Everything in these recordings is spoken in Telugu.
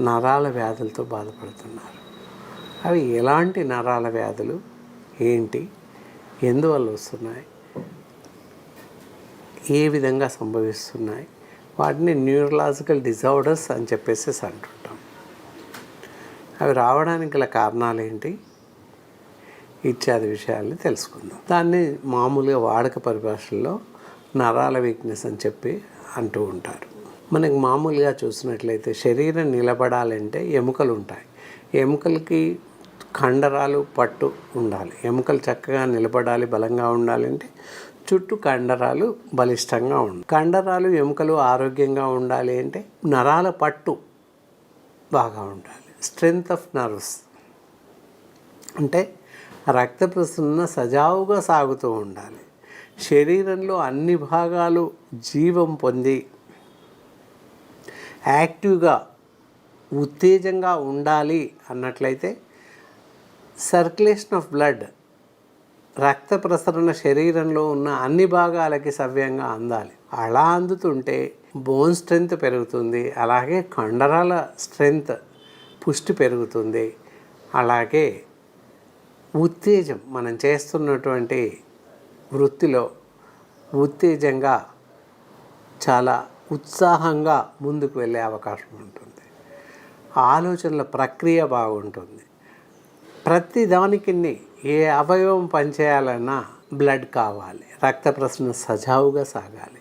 నరాల వ్యాధులతో బాధపడుతున్నారు. అవి ఎలాంటి నరాల వ్యాధులు? ఏంటి? ఎందువల్ల వస్తున్నాయి? ఏ విధంగా సంభవిస్తున్నాయి? వాటిని న్యూరలాజికల్ డిజార్డర్స్ అని చెప్పేసి అంటుంటాం. అవి రావడానికి గల కారణాలు ఏంటి ఇత్యాది విషయాల్ని తెలుసుకుందాం. దాన్ని మామూలుగా వాడక పరిభాషల్లో నరాల వీక్నెస్ అని చెప్పి అంటూ ఉంటారు. మనకు మామూలుగా చూసినట్లయితే శరీరం నిలబడాలంటే ఎముకలు ఉంటాయి. ఎముకలకి కండరాలు పట్టు ఉండాలి. ఎముకలు చక్కగా నిలబడాలి బలంగా ఉండాలంటే చుట్టూ కండరాలు బలిష్టంగా ఉండాలి. కండరాలు ఎముకలు ఆరోగ్యంగా ఉండాలి అంటే నరాల పట్టు బాగా ఉండాలి. Strength of nerves. అంటే రక్త ప్రసరణ సజావుగా సాగుతూ ఉండాలి. శరీరంలో అన్ని భాగాలు జీవం పొంది యాక్టివ్గా ఉత్తేజంగా ఉండాలి అన్నట్లయితే సర్క్యులేషన్ ఆఫ్ బ్లడ్ రక్త ప్రసరణ శరీరంలో ఉన్న అన్ని భాగాలకి సవ్యంగా అందాలి. అలా అందుతుంటే బోన్ స్ట్రెంగ్త్ పెరుగుతుంది అలాగే కండరాల స్ట్రెంగ్త్ పుష్టి పెరుగుతుంది అలాగే ఉత్తేజం మనం చేస్తున్నటువంటి వృత్తిలో ఉత్తేజంగా చాలా ఉత్సాహంగా ముందుకు వెళ్ళే అవకాశం ఉంటుంది. ఆలోచనల ప్రక్రియ బాగుంటుంది. ప్రతి దానికి ఏ అవయవం పనిచేయాలన్నా బ్లడ్ కావాలి రక్త ప్రసరణ సజావుగా సాగాలి.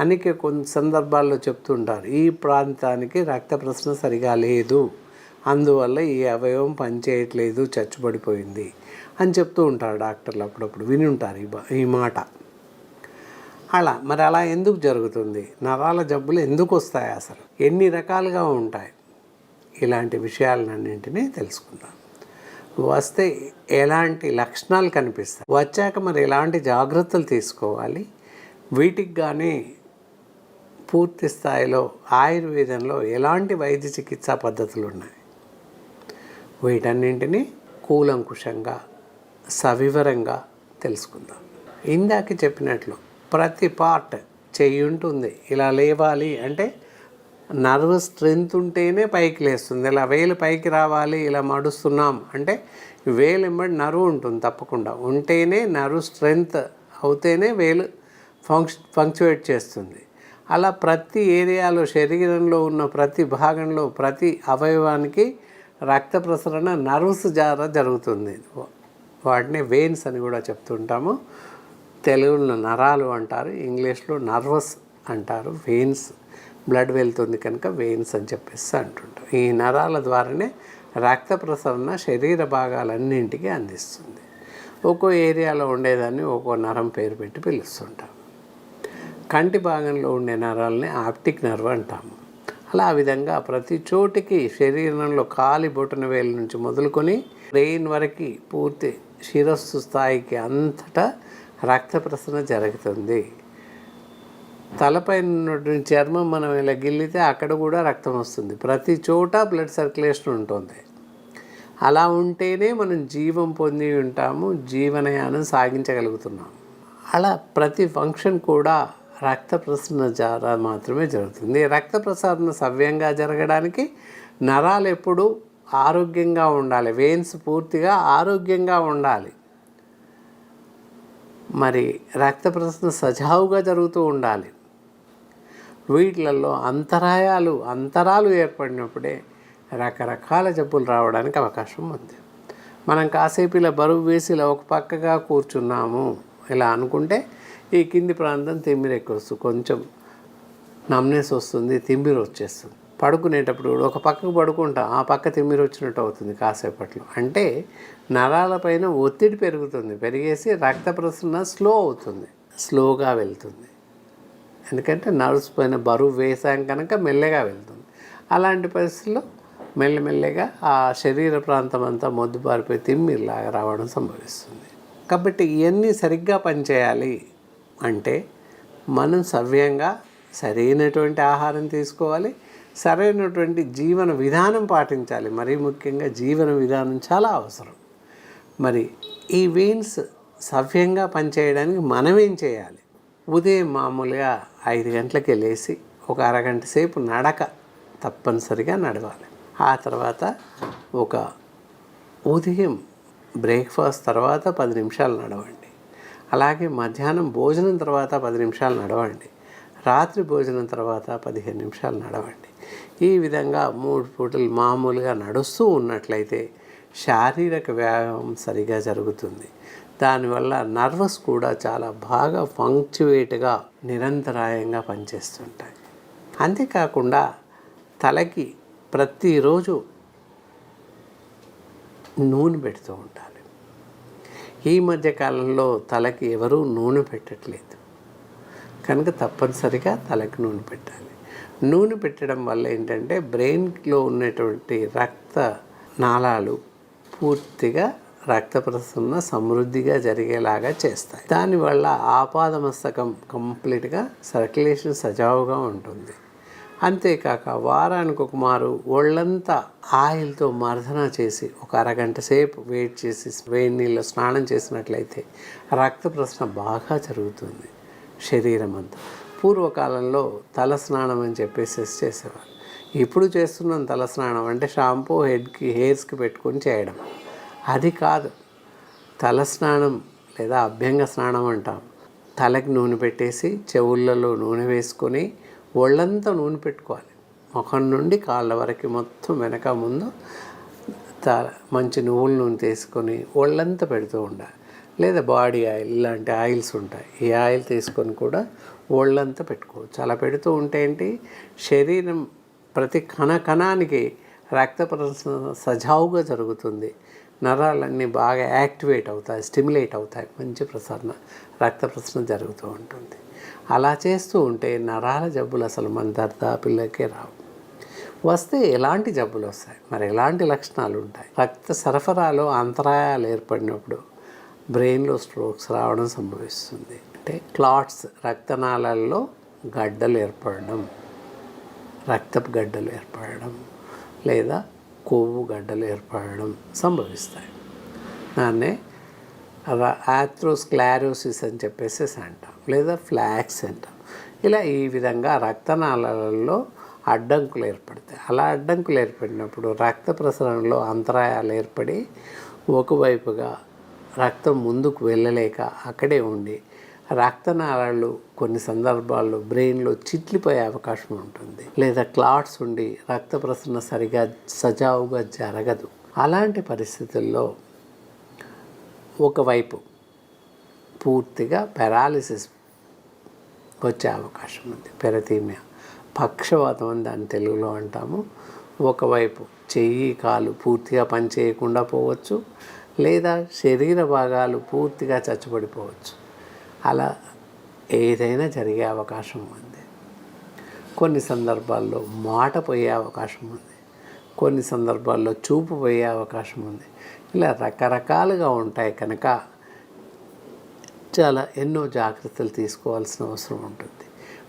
అందుకే కొన్ని సందర్భాల్లో చెప్తుంటారు ఈ ప్రాంతానికి రక్త ప్రసరణ సరిగా లేదు అందువల్ల ఈ అవయవం పనిచేయట్లేదు చచ్చుబడిపోయింది అని చెప్తూ ఉంటారు డాక్టర్లు అప్పుడప్పుడు విని ఉంటారు ఈ ఈ మాట. అలా మరి అలా ఎందుకు జరుగుతుంది? నరాల జబ్బులు ఎందుకు వస్తాయి అసలు? ఎన్ని రకాలుగా ఉంటాయి? ఇలాంటి విషయాలన్నింటినీ తెలుసుకుందాం. వస్తే ఎలాంటి లక్షణాలు కనిపిస్తాయి? వచ్చాక మరి ఎలాంటి జాగ్రత్తలు తీసుకోవాలి? వీటికి కానీ పూర్తి స్థాయిలో ఆయుర్వేదంలో ఎలాంటి వైద్య చికిత్సా పద్ధతులు ఉన్నాయి? వీటన్నింటినీ కూలంకుషంగా సవివరంగా తెలుసుకుందాం. ఇందాక చెప్పినట్లు ప్రతి పార్ట్ చెయ్యి ఉంటుంది ఇలా లేవాలి అంటే నర్వ్ స్ట్రెంగ్త్ ఉంటేనే పైకి లేస్తుంది. ఇలా వేలు పైకి రావాలి ఇలా మడుస్తున్నాం అంటే వేలు ఎంబడి నర్వ్ ఉంటుంది తప్పకుండా. ఉంటేనే నర్వ్ స్ట్రెంగ్త్ అవుతేనే వేలు ఫంక్ష ఫంక్చువేట్ చేస్తుంది. అలా ప్రతి ఏరియాలో శరీరంలో ఉన్న ప్రతి భాగంలో ప్రతి అవయవానికి రక్త ప్రసరణ నర్వ్స్ ద్వారా జరుగుతుంది. వాటిని వెయిన్స్ అని కూడా చెప్తుంటాము. తెలుగులో నరాలు అంటారు ఇంగ్లీష్లో నర్వస్ అంటారు వెయిన్స్ బ్లడ్ వెళ్తుంది కనుక వెయిన్స్ అని చెప్పేసి అంటుంటారు. ఈ నరాల ద్వారానే రక్త ప్రసరణ శరీర భాగాలన్నింటికి అందిస్తుంది. ఒక్కో ఏరియాలో ఉండేదాన్ని ఒక్కో నరం పేరు పెట్టి పిలుస్తుంటాం. కంటి భాగంలో ఉండే నరాలని ఆప్టిక్ నర్వ్ అంటాము. అలా ఆ విధంగా ప్రతి చోటికి శరీరంలో కాలి బొటన వేలు నుంచి మొదలుకొని బ్రెయిన్ వరకు పూర్తి శిరస్సు స్థాయికి అంతటా రక్త ప్రసరణ జరుగుతుంది. తలపైన ఉన్నటువంటి చర్మం మనం ఇలా గిల్లితే అక్కడ కూడా రక్తం వస్తుంది. ప్రతి చోట బ్లడ్ సర్క్యులేషన్ ఉంటుంది. అలా ఉంటేనే మనం జీవం పొంది ఉంటాము జీవనయానం సాగించగలుగుతున్నాం. అలా ప్రతి ఫంక్షన్ కూడా రక్త ప్రసరణ ద్వారా మాత్రమే జరుగుతుంది. రక్త ప్రసరణ సవ్యంగా జరగడానికి నరాలు ఎప్పుడూ ఆరోగ్యంగా ఉండాలి. వెయిన్స్ పూర్తిగా ఆరోగ్యంగా ఉండాలి. మరి రక్త ప్రసరణ సజావుగా జరుగుతూ ఉండాలి. వీటిలలో అంతరాయాలు అంతరాలు ఏర్పడినప్పుడే రకరకాల జబ్బులు రావడానికి అవకాశం ఉంది. మనం కాసేపు ఇలా బరువు వేసి ఇలా ఒక పక్కగా కూర్చున్నాము ఇలా అనుకుంటే ఈ కింది ప్రాంతం తిమ్మిరెక్కొస్తుంది. వస్తుంది కొంచెం నమ్నెస్ వస్తుంది తిమ్మిరి వచ్చేస్తుంది పడుకునేటప్పుడు కూడా ఒక పక్కకు పడుకుంటాం ఆ పక్క తిమ్మిరి వచ్చినట్టు అవుతుంది కాసేపట్లో. అంటే నరాలపైన ఒత్తిడి పెరుగుతుంది. పెరిగేసి రక్త ప్రసరణ స్లో అవుతుంది. స్లోగా వెళ్తుంది. ఎందుకంటే నర్వ్స్ పైన బరువు వేసాం కనుక మెల్లగా వెళ్తుంది. అలాంటి పరిస్థితుల్లో మెల్లమెల్లగా ఆ శరీర ప్రాంతం అంతా మొద్దుబారిపోయి తిమ్మిరిలాగా రావడం సంభవిస్తుంది. కాబట్టి ఇవన్నీ సరిగ్గా పనిచేయాలి అంటే మనం సవ్యంగా సరైనటువంటి ఆహారం తీసుకోవాలి. సరైనటువంటి జీవన విధానం పాటించాలి. మరీ ముఖ్యంగా జీవన విధానం చాలా అవసరం. మరి ఈ వెయిన్స్ సవ్యంగా పనిచేయడానికి మనం ఏం చేయాలి? ఉదయం మామూలుగా ఐదు గంటలకి లేచి ఒక అరగంట సేపు నడక తప్పనిసరిగా నడవాలి. ఆ తర్వాత ఒక ఉదయం బ్రేక్ఫాస్ట్ తర్వాత పది నిమిషాలు నడవండి. అలాగే మధ్యాహ్నం భోజనం తర్వాత పది నిమిషాలు నడవండి. రాత్రి భోజనం తర్వాత పదిహేను నిమిషాలు నడవండి. ఈ విధంగా మూడు పూటలు మామూలుగా నడుస్తూ ఉన్నట్లయితే శారీరక వ్యాయామం సరిగా జరుగుతుంది. దానివల్ల నర్వస్ కూడా చాలా బాగా ఫంక్చువేట్గా నిరంతరాయంగా పనిచేస్తుంటాయి. అంతేకాకుండా తలకి ప్రతిరోజు నూనె పెడుతూ ఉండాలి. ఈ మధ్య కాలంలో తలకి ఎవరూ నూనె పెట్టట్లేదు. కనుక తప్పనిసరిగా తలకి నూనె పెట్టాలి. నూనె పెట్టడం వల్ల ఏంటంటే బ్రెయిన్లో ఉన్నటువంటి రక్త నాళాలు పూర్తిగా రక్త ప్రసరణ సమృద్ధిగా జరిగేలాగా చేస్తాయి. దానివల్ల ఆపాదమస్తకం కంప్లీట్గా సర్క్యులేషన్ సజావుగా ఉంటుంది. అంతేకాక వారానికి ఒక మారు ఒళ్ళంతా ఆయిల్తో మర్దన చేసి ఒక అరగంట సేపు వెయిట్ చేసి వేడి నీళ్ళు స్నానం చేసినట్లయితే రక్త ప్రసరణ బాగా జరుగుతుంది. శరీరం అంతా. పూర్వకాలంలో తల స్నానం అని చెప్పేసి చేసేవారు. ఇప్పుడు చేస్తున్నాం తల స్నానం అంటే షాంపూ హెడ్కి హెయిర్స్కి పెట్టుకొని చేయడం. అది కాదు. తల స్నానం లేదా అభ్యంగ స్నానం అంటాం. తలకి నూనె పెట్టేసి చెవులలో నూనె వేసుకొని ఒళ్ళంతా నూనె పెట్టుకోవాలి. ముఖం నుండి కాళ్ళ వరకు మొత్తం వెనక ముందు త మంచి నువ్వుల నూనె తీసుకొని ఒళ్ళంతా పెడుతూ ఉండాలి. లేదా బాడీ ఆయిల్ ఇలాంటి ఆయిల్స్ ఉంటాయి. ఈ ఆయిల్ తీసుకొని కూడా ఒళ్ళంతా పెట్టుకోవచ్చు. అలా పెడుతూ ఉంటే ఏంటి? శరీరం ప్రతి కణ కణానికి రక్త ప్రసరణ సజావుగా జరుగుతుంది. నరాలన్నీ బాగా యాక్టివేట్ అవుతాయి స్టిమ్యులేట్ అవుతాయి. మంచి ప్రసరణ రక్త ప్రసరణ జరుగుతూ ఉంటుంది. అలా చేస్తూ ఉంటే నరాల జబ్బులు అసలు మన దర్దాపిల్లకే రావు. వస్తే ఎలాంటి జబ్బులు వస్తాయి? మరి ఎలాంటి లక్షణాలు ఉంటాయి? రక్త సరఫరాలో అంతరాయాలు ఏర్పడినప్పుడు బ్రెయిన్లో స్ట్రోక్స్ రావడం సంభవిస్తుంది. అంటే క్లాట్స్ రక్తనాళాల్లో గడ్డలు ఏర్పడడం రక్తపు గడ్డలు ఏర్పడడం లేదా కొవ్వు గడ్డలు ఏర్పడడం సంభవిస్తాయి. దాన్నే ఆథ్రోస్క్లారోసిస్ అని చెప్పేసి అంటాం లేదా ఫ్లాక్స్ అంటాం. ఇలా ఈ విధంగా రక్తనాళాలలో అడ్డంకులు ఏర్పడతాయి. అలా అడ్డంకులు ఏర్పడినప్పుడు రక్త ప్రసరణలో అంతరాయాలు ఏర్పడి ఒకవైపుగా రక్తం ముందుకు వెళ్ళలేక అక్కడే ఉండి రక్తనాళాలు కొన్ని సందర్భాల్లో బ్రెయిన్లో చిట్లిపోయే అవకాశం ఉంటుంది. లేదా క్లాట్స్ ఉండి రక్త ప్రసరణ సరిగా సజావుగా జరగదు. అలాంటి పరిస్థితుల్లో ఒకవైపు పూర్తిగా పెరాలిసిస్ వచ్చే అవకాశం ఉంది. పెరతీమియా. పక్షవాతం అని దాన్ని తెలుగులో అంటాము. ఒకవైపు చెయ్యి కాలు పూర్తిగా పనిచేయకుండా పోవచ్చు. లేదా శరీర భాగాలు పూర్తిగా చచ్చుబడిపోవచ్చు. అలా ఏదైనా జరిగే అవకాశం ఉంది. కొన్ని సందర్భాల్లో మాట పోయే అవకాశం ఉంది. కొన్ని సందర్భాల్లో చూపు పోయే అవకాశం ఉంది. ఇలా రకరకాలుగా ఉంటాయి కనుక చాలా ఎన్నో జాగ్రత్తలు తీసుకోవాల్సిన అవసరం ఉంటుంది.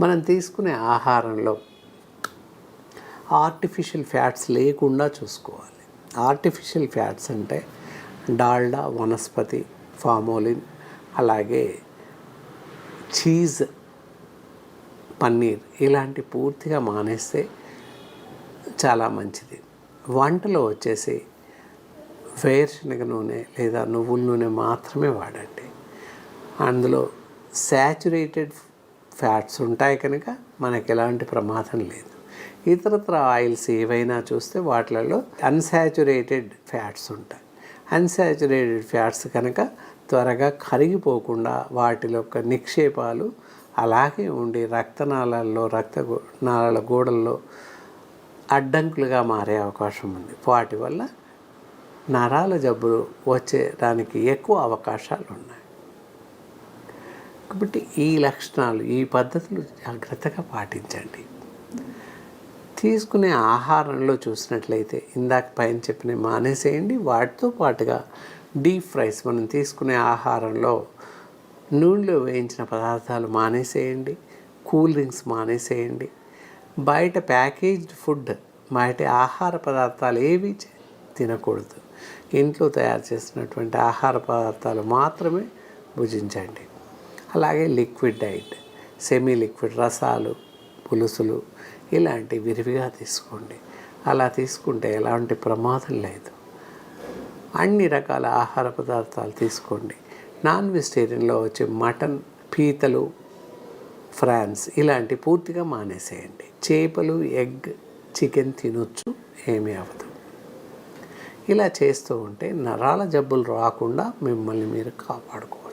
మనం తీసుకునే ఆహారంలో ఆర్టిఫిషియల్ ఫ్యాట్స్ లేకుండా చూసుకోవాలి. ఆర్టిఫిషియల్ ఫ్యాట్స్ అంటే డాల్డా వనస్పతి ఫామోలిన్ అలాగే చీజ్ పన్నీర్ ఇలాంటి పూర్తిగా మానేస్తే చాలా మంచిది. వంటలో వచ్చేసి వేరుశనగ నూనె లేదా నువ్వుల నూనె మాత్రమే వాడండి. అందులో శాచురేటెడ్ ఫ్యాట్స్ ఉంటాయి కనుక మనకి ఎలాంటి ప్రమాదం లేదు. ఇతరత్ర ఆయిల్స్ ఏవైనా చూస్తే వాటిలలో అన్సాచురేటెడ్ ఫ్యాట్స్ ఉంటాయి. అన్సాచురేటెడ్ ఫ్యాట్స్ కనుక త్వరగా కరిగిపోకుండా వాటిలో యొక్క నిక్షేపాలు అలాగే ఉండి రక్తనాళాల్లో రక్త నాళాల గోడల్లో అడ్డంకులుగా మారే అవకాశం ఉంది. వాటి వల్ల నరాల జబ్బులు వచ్చేదానికి ఎక్కువ అవకాశాలు ఉన్నాయి. కాబట్టి ఈ లక్షణాలు ఈ పద్ధతులు జాగ్రత్తగా పాటించండి. తీసుకునే ఆహారంలో చూసినట్లయితే ఇందాక పైన చెప్పిన మానేసేయండి. వాటితో పాటుగా డీప్ ఫ్రైస్ మనం తీసుకునే ఆహారంలో నూనెలో వేయించిన పదార్థాలు మానేసేయండి. Cool drinks మానేసేయండి. బయట ప్యాకేజ్డ్ ఫుడ్ బయట ఆహార పదార్థాలు ఏవి తినకూడదు. ఇంట్లో తయారు చేసినటువంటి ఆహార పదార్థాలు మాత్రమే భుజించండి. అలాగే లిక్విడ్ డైట్ సెమీ లిక్విడ్ రసాలు పులుసులు ఇలాంటి విరివిగా తీసుకోండి. అలా తీసుకుంటే ఎలాంటి ప్రమాదం లేదు. అన్ని రకాల ఆహార పదార్థాలు తీసుకోండి. నాన్ వెజిటేరియన్లో వచ్చే మటన్ పీతలు ఫ్రాన్స్ ఇలాంటి పూర్తిగా మానేసేయండి. చేపలు ఎగ్ చికెన్ తినొచ్చు ఏమీ అవ్వదు. ఇలా చేస్తూ ఉంటే నరాల జబ్బులు రాకుండా మిమ్మల్ని మీరు కాపాడుకోవచ్చు